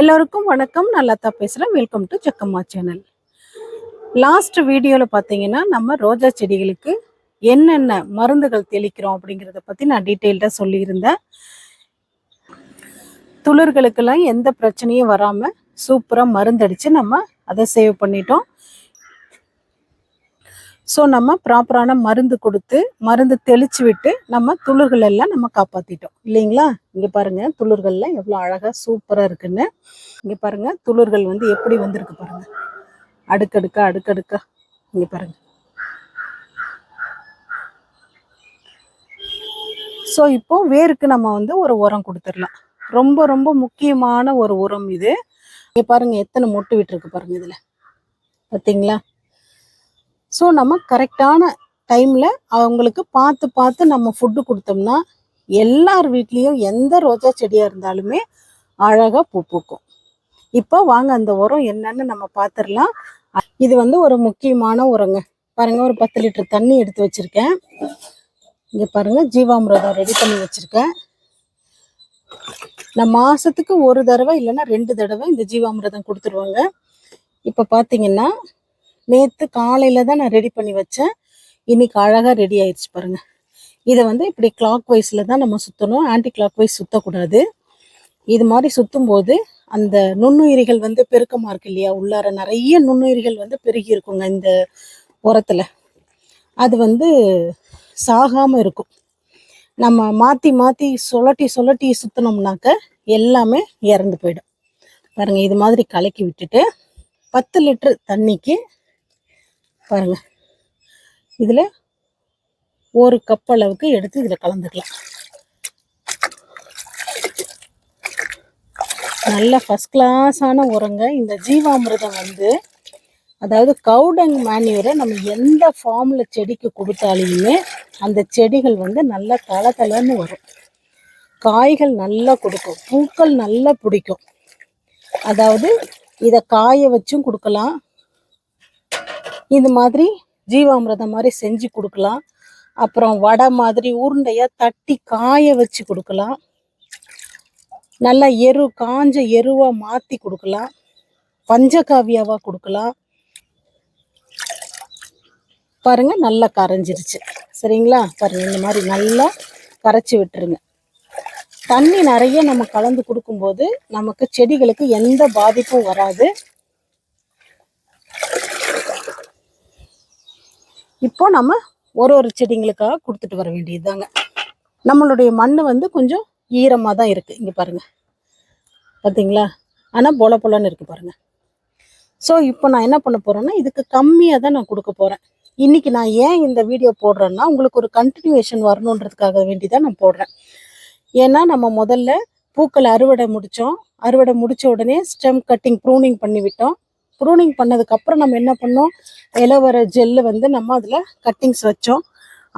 எல்லோருக்கும் வணக்கம். நான் லதா பேசுகிறேன் welcome to Jakkamma channel last வீடியோவில் பார்த்தீங்கன்னா நம்ம ரோஜா செடிகளுக்கு என்னென்ன மருந்துகள் தெளிக்கிறோம் அப்படிங்கிறத பற்றி நான் டீட்டெயில்டாக சொல்லியிருந்தேன். துளிர்களுக்கெல்லாம் எந்த பிரச்சனையும் வராமல் சூப்பராக மருந்தடித்து நம்ம அதை சேவ் பண்ணிட்டோம். ஸோ நம்ம ப்ராப்பரான மருந்து கொடுத்து மருந்து தெளிச்சு விட்டு நம்ம துளிர்கள் எல்லாம் நம்ம காப்பாற்றிட்டோம் இல்லைங்களா? இங்கே பாருங்கள் துளிர்கள்லாம் எவ்வளோ அழகாக சூப்பராக இருக்குன்னு. இங்கே பாருங்கள் துளிர்கள் வந்து எப்படி வந்திருக்கு பாருங்கள் அடுக்கடுக்கா அடுக்கடுக்கா. இங்கே பாருங்கள் ஸோ இப்போ வேருக்கு நம்ம வந்து ஒரு உரம் கொடுத்துடலாம். ரொம்ப ரொம்ப முக்கியமான ஒரு உரம் இது. இங்கே பாருங்கள் எத்தனை மொட்டு விட்டுருக்கு பாருங்கள் இதில். பார்த்தீங்களா ஸோ நம்ம கரெக்டான டைமில் அவங்களுக்கு பார்த்து பார்த்து நம்ம ஃபுட்டு கொடுத்தோம்னா எல்லார் வீட்லேயும் எந்த ரோஜா செடியாக இருந்தாலுமே அழகாக பூ பூக்கும். இப்போ வாங்க அந்த உரம் என்னன்னு நம்ம பார்த்துடலாம் இது வந்து ஒரு முக்கியமான உரங்க. பாருங்க ஒரு பத்து லிட்டர் தண்ணி எடுத்து வச்சுருக்கேன். இங்கே பாருங்க ஜீவாமிரதம் ரெடி பண்ணி வச்சிருக்கேன். நான் மாதத்துக்கு ஒரு தடவை இல்லைன்னா ரெண்டு தடவை இந்த ஜீவாமிரதம் கொடுத்துருவாங்க. இப்போ பார்த்தீங்கன்னா நேற்று காலையில் தான் நான் ரெடி பண்ணி வச்சேன். இன்னைக்கு அழகாக ரெடி ஆயிடுச்சு பாருங்க. இதை வந்து இப்படி கிளாக் வைஸில் தான் நம்ம சுற்றணும் ஆன்டி கிளாக் வைஸ் சுற்றக்கூடாது இது மாதிரி சுற்றும் போது அந்த நுண்ணுயிரிகள் வந்து பெருக்கமாக இருக்கு இல்லையா? உள்ளார நிறைய நுண்ணுயிரிகள் வந்து பெருகி இருக்குங்க இந்த உரத்தில் அது வந்து சாகாமல் இருக்கும். நம்ம மாற்றி மாற்றி சுழட்டி சுழட்டி சுற்றினோம்னாக்க எல்லாமே இறந்து போயிடும். பாருங்கள் இது மாதிரி கலக்கி விட்டுட்டு பத்து லிட்டர் தண்ணிக்கு பாருங்க. இதில் ஒரு கப் அளவுக்கு எடுத்து இதில் கலந்துக்கலாம். நல்ல ஃபஸ்ட் கிளாஸான உரங்க. இந்த ஜீவாமிர்தம் வந்து அதாவது கவுடங் மேன்யூரை நம்ம எந்த ஃபார்மில் செடிக்கு கொடுத்தாலுமே அந்த செடிகள் வந்து நல்லா தள தளன்னு வரும். காய்கள் நல்லா கொடுக்கும். பூக்கள் நல்லா பிடிக்கும். அதாவது இதை காய வச்சும் கொடுக்கலாம். இது மாதிரி ஜீவாமிரதம் மாதிரி செஞ்சு கொடுக்கலாம். அப்புறம் வடை மாதிரி உருண்டையாக தட்டி காய வச்சு கொடுக்கலாம். நல்லா எரு காஞ்ச எருவாக மாற்றி கொடுக்கலாம். பஞ்சகாவியாவாக கொடுக்கலாம். பாருங்கள் நல்லா கரைஞ்சிருச்சு. சரிங்களா? பாருங்கள் இந்த மாதிரி நல்லா கரைச்சி விட்டுருங்க. தண்ணி நிறைய நம்ம கலந்து கொடுக்கும்போது நமக்கு செடிகளுக்கு எந்த பாதிப்பும் வராது. இப்போ நம்ம ஒரு ஒரு செடிங்களுக்காக கொடுத்துட்டு வர வேண்டியதுதாங்க. நம்மளுடைய மண் வந்து கொஞ்சம் ஈரமாக தான் இருக்குது இங்கே பாருங்கள் பார்த்தீங்களா ஆனால் பொல பொலன்னு இருக்குது பாருங்கள் ஸோ இப்போ நான் என்ன பண்ண போகிறேன்னா இதுக்கு கம்மியாக தான் நான் கொடுக்க போகிறேன் இன்னைக்கு நான் ஏன் இந்த வீடியோ போடுறேன்னா உங்களுக்கு ஒரு கண்டினியூஷன் வரணுன்றதுக்காக வேண்டி தான் நான் போடுறேன். ஏன்னா நம்ம முதல்ல பூக்கள் அறுவடை முடித்தோம் அறுவடை முடித்த உடனே ஸ்டெம் கட்டிங் ப்ரூனிங் பண்ணி விட்டோம். ப்ரூனிங் பண்ணதுக்கப்புறம் நம்ம என்ன பண்ணோம்? இலவர ஜெல்லு வந்து நம்ம அதில் கட்டிங்ஸ் வச்சோம்.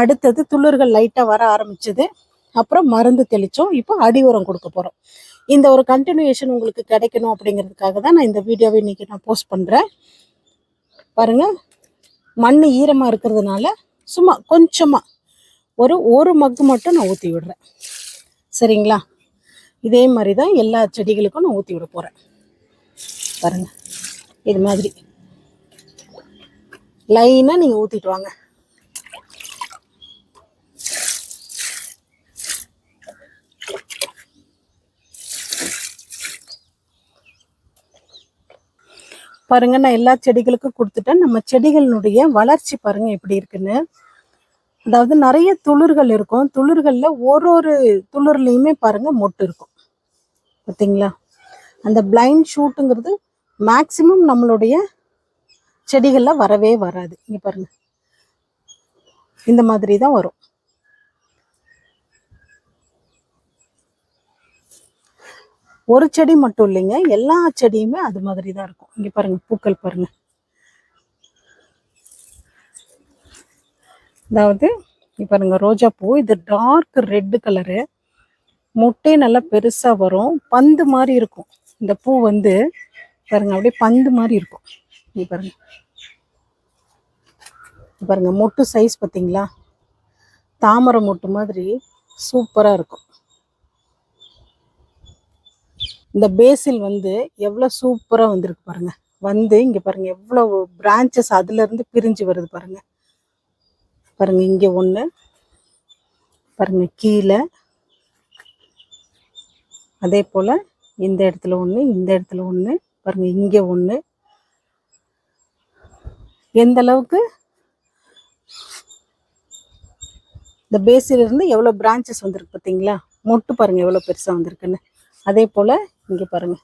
அடுத்தது துளிர்கள் லைட்டாக வர ஆரம்பிச்சது. அப்புறம் மருந்து தெளித்தோம் இப்போ அடி உரம் கொடுக்க போகிறோம் இந்த ஒரு கண்டினியூஷன் உங்களுக்கு கிடைக்கணும் அப்படிங்கிறதுக்காக தான் நான் இந்த வீடியோவை இன்னைக்கு நான் போஸ்ட் பண்ணுறேன் பாருங்கள் மண் ஈரமாக இருக்கிறதுனால சும்மா கொஞ்சமாக ஒரு ஒரு மக்கு மட்டும் நான் ஊற்றி விடுறேன். சரிங்களா? இதே மாதிரி தான் எல்லா செடிகளுக்கும் நான் ஊற்றி விட போகிறேன் பாருங்கள் இது மாதிரி. லைனாக நீங்கள் ஊற்றிட்டு வாங்க. பாருங்க நான் எல்லா செடிகளுக்கும் கொடுத்துட்டேன். நம்ம செடிகளினுடைய வளர்ச்சி பாருங்க எப்படி இருக்குன்னு. அதாவது நிறைய துளிர்கள் இருக்கும். துளிர்களில் ஒரு ஒரு துளிர்லையுமே பாருங்க மொட்டு இருக்கும். பார்த்தீங்களா? அந்த பிளைண்ட் ஷூட்டுங்கிறது மேக்சிமம் நம்மளுடைய செடிகளில் வரவே வராது. இங்கே பாருங்க. இந்த மாதிரி தான் வரும். ஒரு செடி மட்டும் இல்லைங்க. எல்லா செடியுமே அது மாதிரி தான் இருக்கும். இங்கே பாருங்க பூக்கள் பாருங்க. அதாவது இப்போ பாருங்க ரோஜா பூ. இது டார்க் ரெட் கலரு முட்டை நல்லா பெருசாக வரும். பந்து மாதிரி இருக்கும். இந்த பூ வந்து பாருங்க அப்படியே பந்து மாதிரி இருக்கும். இது பாருங்க. பாருங்கள் பாருங்க மொட்டு சைஸ் பார்த்தீங்களா? தாமரை மொட்டு மாதிரி சூப்பராக இருக்கும். இந்த பேசில் வந்து எவ்வளோ சூப்பராக வந்திருக்கு பாருங்க. வந்து இங்கே பாருங்க எவ்வளோ பிரான்ச்சஸ் அதுலேருந்து பிரிஞ்சு வருது பாருங்க. பாருங்க இங்கே ஒன்று பாருங்க கீழே. அதே போல் இந்த இடத்துல ஒன்று இந்த இடத்துல ஒன்று பாருங்க இங்கே ஒன்று எந்த அளவுக்கு? இந்த பேஸிலிருந்து எவ்வளோ பிரான்ச்சஸ் வந்திருக்கு பார்த்தீங்களா மொட்டு பாருங்கள் எவ்வளோ பெருசாக வந்திருக்குன்னு. அதே போல் இங்கே பாருங்க.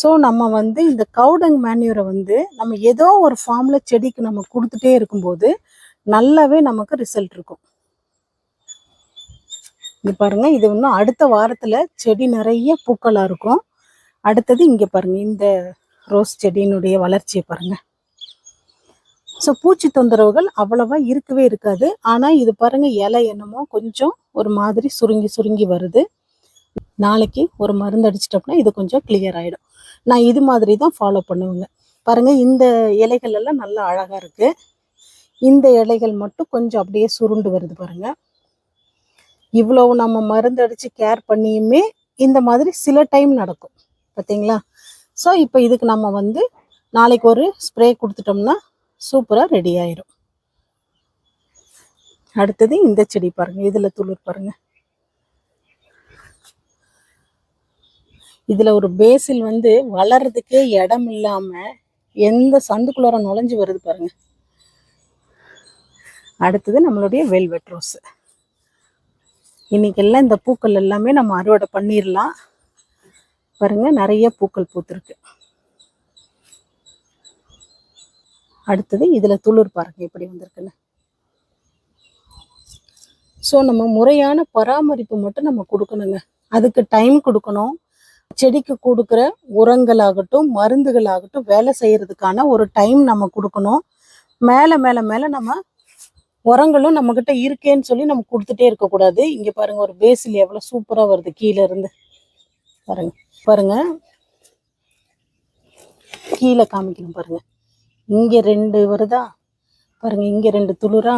ஸோ நம்ம வந்து இந்த கவுடங் மேன்யூரை வந்து நம்ம ஏதோ ஒரு ஃபார்மில் செடிக்கு நம்ம கொடுத்துட்டே இருக்கும்போது நல்லாவே நமக்கு ரிசல்ட் இருக்கும். இங்க பாருங்க இது இன்னும் அடுத்த வாரத்துல செடி நிறைய பூக்களா இருக்கும். அடுத்தது இங்க பாருங்க இந்த ரோஸ் செடியினுடைய வளர்ச்சியை பாருங்க. ஸோ பூச்சி தொந்தரவுகள் அவ்வளவா இருக்கவே இருக்காது. ஆனா இது பாருங்க இலை என்னமோ கொஞ்சம் ஒரு மாதிரி சுருங்கி சுருங்கி வருது. நாளைக்கு ஒரு மருந்து அடிச்சிட்டோம்னா இது கொஞ்சம் கிளியர் ஆயிடும். நான் இது மாதிரி தான் ஃபாலோ பண்ணுவேங்க. பாருங்க இந்த இலைகள் எல்லாம் நல்லா அழகா இருக்கு. இந்த இலைகள் மட்டும் கொஞ்சம் அப்படியே சுருண்டு வருது பாருங்க. இவ்வளவு நம்ம மருந்து கேர் பண்ணியுமே இந்த மாதிரி சில டைம் நடக்கும். பார்த்தீங்களா ஸோ இப்போ இதுக்கு நம்ம வந்து நாளைக்கு ஒரு ஸ்ப்ரே கொடுத்துட்டோம்னா சூப்பராக ரெடி ஆயிரும். அடுத்தது இந்த செடி பாருங்கள் இதில் துளிர் பாருங்கள் இதில் ஒரு பேசில் வந்து வளர்றதுக்கே இடம் இல்லாமல் எந்த சந்துக்குள்ளார நுழைஞ்சு வருது பாருங்கள் அடுத்தது நம்மளுடைய வெல்வெட் ரோஸு இன்றைக்கெல்லாம் இந்த பூக்கள் எல்லாமே நம்ம அறுவடை பண்ணிடலாம் பாருங்க நிறைய பூக்கள் பூத்துருக்கு. அடுத்தது இதுல துளிர் பாருங்கள் எப்படி வந்திருக்குன்னு. ஸோ நம்ம முறையான பராமரிப்பு மட்டும் நம்ம கொடுக்கணுங்க. அதுக்கு டைம் கொடுக்கணும். செடிக்கு கொடுக்குற உரங்களாகட்டும் மருந்துகளாகட்டும் வேலை செய்யறதுக்கான ஒரு டைம் நம்ம கொடுக்கணும். மேலே மேலே மேலே நம்ம உரங்களும் நம்மக்கிட்ட இருக்கேன்னு சொல்லி நம்ம கொடுத்துட்டே இருக்கக்கூடாது. இங்கே பாருங்கள் ஒரு பேசில் எவ்வளோ சூப்பராக வருது கீழே இருந்து. பாருங்க பாருங்கள் கீழே காமிக்கணும் பாருங்கள் இங்கே ரெண்டு வருதா? பாருங்கள் இங்கே ரெண்டு துளிரா?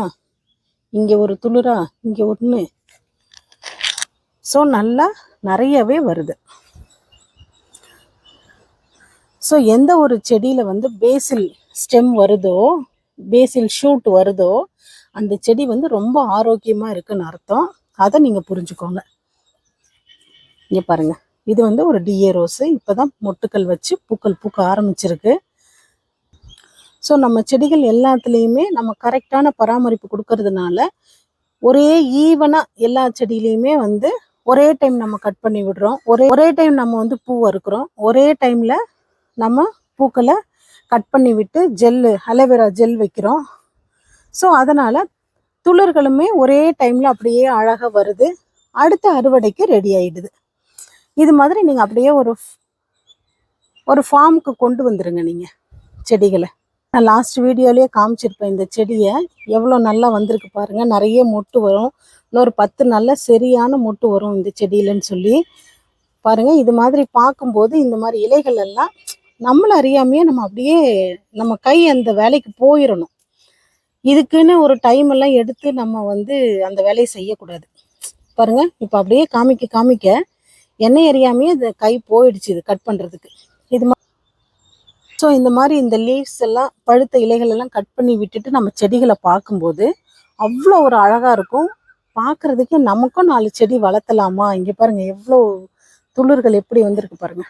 இங்கே ஒரு துளுரா? இங்கே ஒன்று ஸோ நல்லா நிறையவே வருது. ஸோ எந்த ஒரு செடியில் வந்து பேசில் ஸ்டெம் வருதோ பேசில் ஷூட் வருதோ அந்த செடி வந்து ரொம்ப ஆரோக்கியமாக இருக்குன்னு அர்த்தம். அதை நீங்கள் புரிஞ்சுக்கோங்க. இங்கே பாருங்கள் இது வந்து ஒரு டிஏ ரோஸு இப்போ தான் மொட்டுக்கள் வச்சு பூக்கள் பூக்க ஆரம்பிச்சிருக்கு. ஸோ நம்ம செடிகள் எல்லாத்துலேயுமே நம்ம கரெக்டான பராமரிப்பு கொடுக்கறதுனால ஒரே ஈவனாக எல்லா செடியிலையுமே வந்து ஒரே டைம் நம்ம கட் பண்ணி விடுறோம். ஒரே ஒரே டைம் நம்ம வந்து பூ அறுக்கிறோம். ஒரே டைமில் நம்ம பூக்களை கட் பண்ணி விட்டு ஜெல்லு அலோவேரா ஜெல் வைக்கிறோம். ஸோ அதனால் துளிர்களுமே ஒரே டைமில் அப்படியே அழகாக வருது. அடுத்த அறுவடைக்கு ரெடி ஆகிடுது இது மாதிரி நீங்கள் அப்படியே ஒரு ஒரு ஃபார்முக்கு கொண்டு வந்துடுங்க நீங்கள் செடிகளை. நான் லாஸ்ட் வீடியோலேயே காமிச்சிருப்பேன் இந்த செடியை எவ்வளோ நல்லா வந்திருக்கு பாருங்கள் நிறைய மொட்டு வரும். இன்னொரு பத்து நல்ல சரியான மொட்டு வரும் இந்த செடியிலன்னு சொல்லி. பாருங்கள் இது மாதிரி பார்க்கும்போது இந்த மாதிரி இலைகள் எல்லாம் நம்மளை அறியாமையே நம்ம அப்படியே நம்ம கை அந்த வேலைக்கு போயிடணும். இதுக்குன்னு ஒரு டைம் எல்லாம் எடுத்து நம்ம வந்து அந்த வேலையை செய்யக்கூடாது. பாருங்க இப்போ அப்படியே காமிக்க காமிக்க எண்ணெய் அறியாமையே இந்த கை போயிடுச்சு இது கட் பண்ணுறதுக்கு இது ஸோ இந்த மாதிரி இந்த லீவ்ஸ் எல்லாம் பழுத்த இலைகள் எல்லாம் கட் பண்ணி விட்டுட்டு நம்ம செடிகளை பார்க்கும்போது அவ்வளோ ஒரு அழகாக இருக்கும். பார்க்குறதுக்கே நமக்கும் நாலு செடி வளர்த்தலாமா? இங்கே பாருங்க எவ்வளோ துளிர்கள் எப்படி வந்திருக்கு பாருங்க.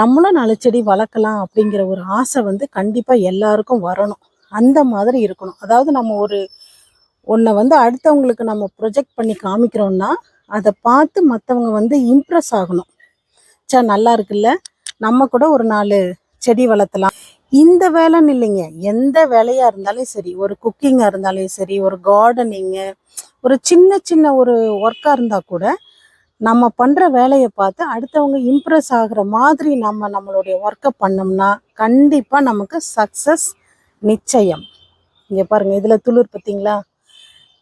நம்மளும் நாலு செடி வளர்க்கலாம் அப்படிங்கிற ஒரு ஆசை வந்து கண்டிப்பாக எல்லாருக்கும் வரணும். அந்த மாதிரி இருக்கணும். அதாவது நம்ம ஒரு ஒன்றை வந்து அடுத்தவங்களுக்கு நம்ம ப்ரொஜெக்ட் பண்ணி காமிக்கிறோம்னா அதை பார்த்து மற்றவங்க வந்து இம்ப்ரெஸ் ஆகணும். சே நல்லா இருக்குல்ல? நம்ம கூட ஒரு நாலு செடி வளர்த்தலாம். இந்த வேலைன்னு இல்லைங்க. எந்த வேலையாக இருந்தாலும் சரி ஒரு குக்கிங்காக இருந்தாலும் சரி ஒரு கார்டனிங்கு ஒரு சின்ன சின்ன ஒரு ஒர்க்காக இருந்தால் கூட நம்ம பண்ணுற வேலையை பார்த்து அடுத்தவங்க இம்ப்ரெஸ் ஆகிற மாதிரி நம்ம நம்மளுடைய ஒர்க்கை பண்ணோம்னா கண்டிப்பாக நமக்கு சக்ஸஸ் நிச்சயம். இங்கே பாருங்க இதில் துளிர் பார்த்தீங்களா?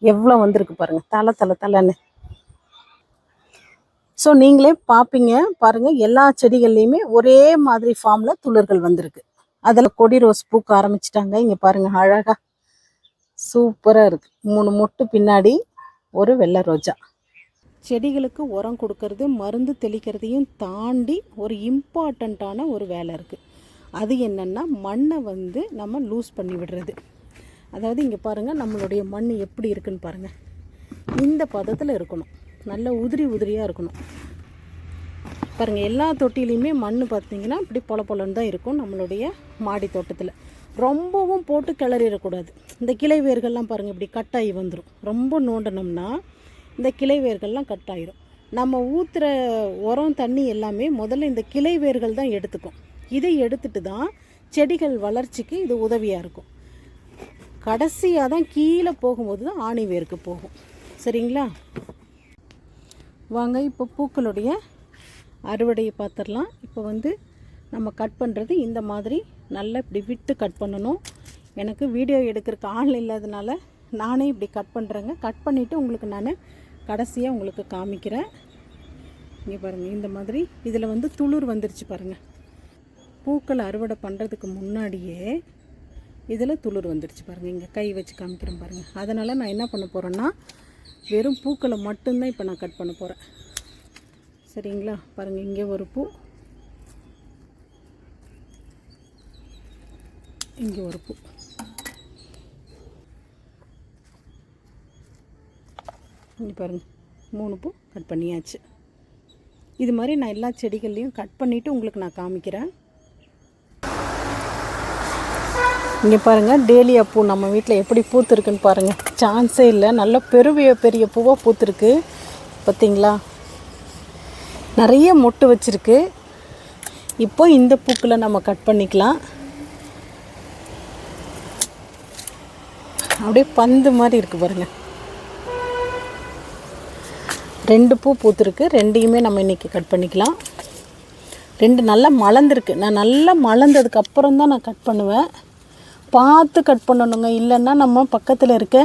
எவ்வளோ வந்திருக்கு பாருங்க தலை தலை தலைன்னு. ஸோ நீங்களே பார்ப்பீங்க பாருங்க எல்லா செடிகள்லையுமே ஒரே மாதிரி ஃபார்மில் துளிர்கள் வந்திருக்கு. அதில் கொடி ரோஸ் பூக்க ஆரம்பிச்சிட்டாங்க இங்கே பாருங்க அழகாக சூப்பராக இருக்குது மூணு மொட்டு பின்னாடி ஒரு வெள்ளை ரோஜா. செடிகளுக்கு உரம் கொடுக்கறது மருந்து தெளிக்கிறதையும் தாண்டி ஒரு இம்பார்ட்டண்ட்டான ஒரு வேலை இருக்குது அது என்னென்னா மண்ணை வந்து நம்ம லூஸ் பண்ணி விடுறது. அதாவது இங்கே பாருங்கள் நம்மளுடைய மண் எப்படி இருக்குன்னு பாருங்கள் இந்த பதத்தில் இருக்கணும். நல்ல உதிரி உதிரியாக இருக்கணும். பாருங்கள் எல்லா தொட்டிலையுமே மண் பார்த்தீங்கன்னா இப்படி பொல பொலன்னு தான் இருக்கும் நம்மளுடைய மாடி தோட்டத்தில். ரொம்பவும் போட்டு கிளறிடக்கூடாது. இந்த கிளை வேர்கள்லாம் பாருங்கள் இப்படி கட்டாகி வந்துடும் ரொம்ப நோண்டினோம்னா இந்த கிளை வேர்கள்லாம் கட் ஆகிரும் நம்ம ஊற்றுற உரம் தண்ணி எல்லாமே முதல்ல இந்த கிளை வேர்கள் தான் எடுத்துக்கும். இதை எடுத்துட்டு தான் செடிகள் வளர்ச்சிக்கு இது உதவியாக இருக்கும். கடைசியாக தான் கீழே போகும்போது தான் ஆணி வேருக்கு போகும். சரிங்களா? வாங்க இப்போ பூக்களுடைய அறுவடையை பார்த்துடலாம். இப்போ வந்து நம்ம கட் பண்ணுறது இந்த மாதிரி நல்லா இப்படி விட்டு கட் பண்ணணும். எனக்கு வீடியோ எடுக்கிறதுக்கு ஆள் இல்லாதனால நானே இப்படி கட் பண்ணுறேங்க கட் பண்ணிவிட்டு உங்களுக்கு நான் கடைசியாக உங்களுக்கு காமிக்கிறேன். இங்கே பாருங்கள் இந்த மாதிரி. இதில் வந்து துளிர் வந்துருச்சு பாருங்கள் பூக்களை அறுவடை பண்ணுறதுக்கு முன்னாடியே இதில் துளிர் வந்துடுச்சு பாருங்கள் இங்கே கை வச்சு காமிக்கிறேன் பாருங்கள் அதனால் நான் என்ன பண்ண போகிறேன்னா வெறும் பூக்களை மட்டும்தான் இப்போ நான் கட் பண்ண போகிறேன் சரிங்களா? பாருங்கள் இங்கே ஒரு பூ. இங்கே ஒரு பூ. இங்கே பாருங்கள் மூணு பூ கட் பண்ணியாச்சு. இது மாதிரி நான் எல்லா செடிகள்லையும் கட் பண்ணிவிட்டு உங்களுக்கு நான் காமிக்கிறேன். இங்கே பாருங்கள் டேலியா பூ நம்ம வீட்டில் எப்படி பூத்துருக்குன்னு பாருங்கள் சான்ஸே இல்லை. நல்ல பெருவிய பெரிய பூவாக பூத்துருக்கு. பார்த்தீங்களா நிறைய மொட்டு வச்சுருக்கு. இப்போ இந்த பூக்களை நம்ம கட் பண்ணிக்கலாம். அப்படியே பந்து மாதிரி இருக்குது பாருங்கள் ரெண்டு பூ பூத்துருக்கு. ரெண்டையுமே நம்ம இன்றைக்கி கட் பண்ணிக்கலாம். ரெண்டு நல்லா மலர்ந்துருக்கு. நான் நல்லா மலர்ந்ததுக்கப்புறம் தான் நான் கட் பண்ணுவேன். பார்த்து கட் பண்ணணுங்க. இல்லைன்னா நம்ம பக்கத்தில் இருக்க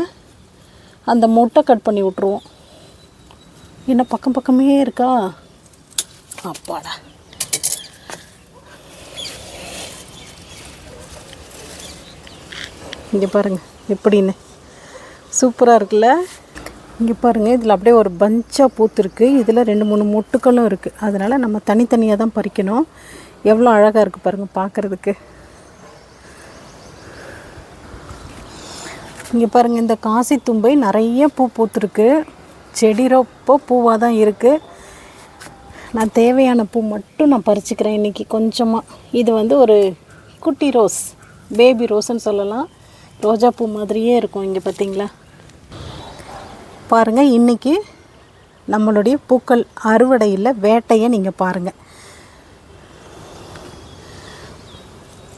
அந்த மொட்டை கட் பண்ணி விட்ருவோம் என்ன பக்கம் பக்கமே இருக்கா? அப்பாடா. இங்கே பாருங்கள் எப்படின்னு. சூப்பராக இருக்குல்ல? இங்கே பாருங்கள் இதில் அப்படியே ஒரு பஞ்சாக பூத்துருக்கு. இதில் ரெண்டு மூணு மொட்டுக்களும் இருக்குது அதனால் நம்ம தனித்தனியாக தான் பறிக்கணும். எவ்வளோ அழகாக இருக்குது பாருங்கள் பார்க்குறதுக்கு இங்கே பாருங்கள் இந்த காசி தும்பை நிறைய பூ பூத்துருக்கு. செடி ரொப்போ பூவாக தான் இருக்குது நான் தேவையான பூ மட்டும் நான் பறிச்சுக்கிறேன் இன்றைக்கி கொஞ்சமாக இது வந்து ஒரு குட்டி ரோஸ் பேபி ரோஸ்ன்னு சொல்லலாம். ரோஜா பூ மாதிரியே இருக்கும் இங்கே பார்த்தீங்களா பாருங்கள் இன்றைக்கி நம்மளுடைய பூக்கள் அறுவடையில் வேட்டையை நீங்கள் பாருங்கள்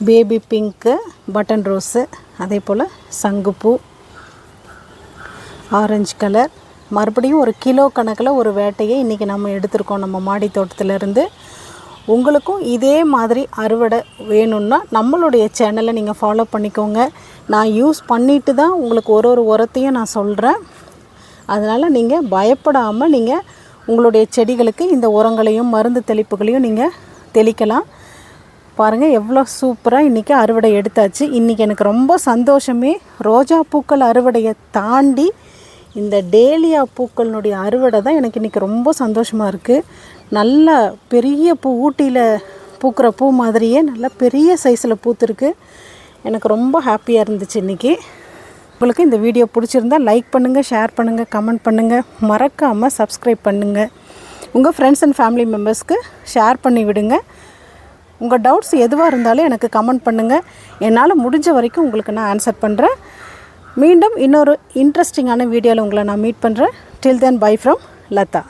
பேபி பிங்க்கு பட்டன் ரோஸு அதே போல் சங்குப்பூ ஆரஞ்சு கலர். மறுபடியும் ஒரு கிலோ கணக்கில் ஒரு வேட்டையை இன்றைக்கி நம்ம எடுத்திருக்கோம் நம்ம மாடி தோட்டத்திலேருந்து. உங்களுக்கும் இதே மாதிரி அறுவடை வேணும்னா நம்மளுடைய சேனலை நீங்கள் ஃபாலோ பண்ணிக்கோங்க. நான் யூஸ் பண்ணிட்டு தான் உங்களுக்கு ஒரு ஒரு உரத்தையும் நான் சொல்கிறேன் அதனால் நீங்கள் பயப்படாமல் நீங்கள் உங்களுடைய செடிகளுக்கு இந்த உரங்களையும் மருந்து தெளிப்புகளையும் நீங்கள் தெளிக்கலாம். பாருங்கள் எவ்வளோ சூப்பராக இன்றைக்கி அறுவடை எடுத்தாச்சு. இன்றைக்கி எனக்கு ரொம்ப சந்தோஷமே. ரோஜா பூக்கள் அறுவடையை தாண்டி இந்த டேலியா பூக்களினுடைய அறுவடை தான் எனக்கு இன்றைக்கி ரொம்ப சந்தோஷமாக இருக்குது நல்ல பெரிய பூ ஊட்டியில் பூக்கிற பூ மாதிரியே நல்ல பெரிய சைஸில் பூத்துருக்கு. எனக்கு ரொம்ப ஹாப்பியாக இருந்துச்சு இன்றைக்கி உங்களுக்கு இந்த வீடியோ பிடிச்சிருந்தா லைக் பண்ணுங்கள் ஷேர் பண்ணுங்கள் கமெண்ட் பண்ணுங்கள் மறக்காமல் சப்ஸ்கிரைப் பண்ணுங்கள் உங்கள் ஃப்ரெண்ட்ஸ் அண்ட் ஃபேமிலி மெம்பர்ஸ்க்கு ஷேர் பண்ணி விடுங்க. உங்கள் டவுட்ஸ் எதுவாக இருந்தாலும் எனக்கு கமெண்ட் பண்ணுங்கள் என்னால் முடிஞ்ச வரைக்கும் உங்களுக்கு நான் ஆன்சர் பண்ணுறேன் மீண்டும் இன்னொரு இன்ட்ரெஸ்டிங்கான வீடியோவில் உங்களை நான் மீட் பண்ணுறேன் till then bye from Latha.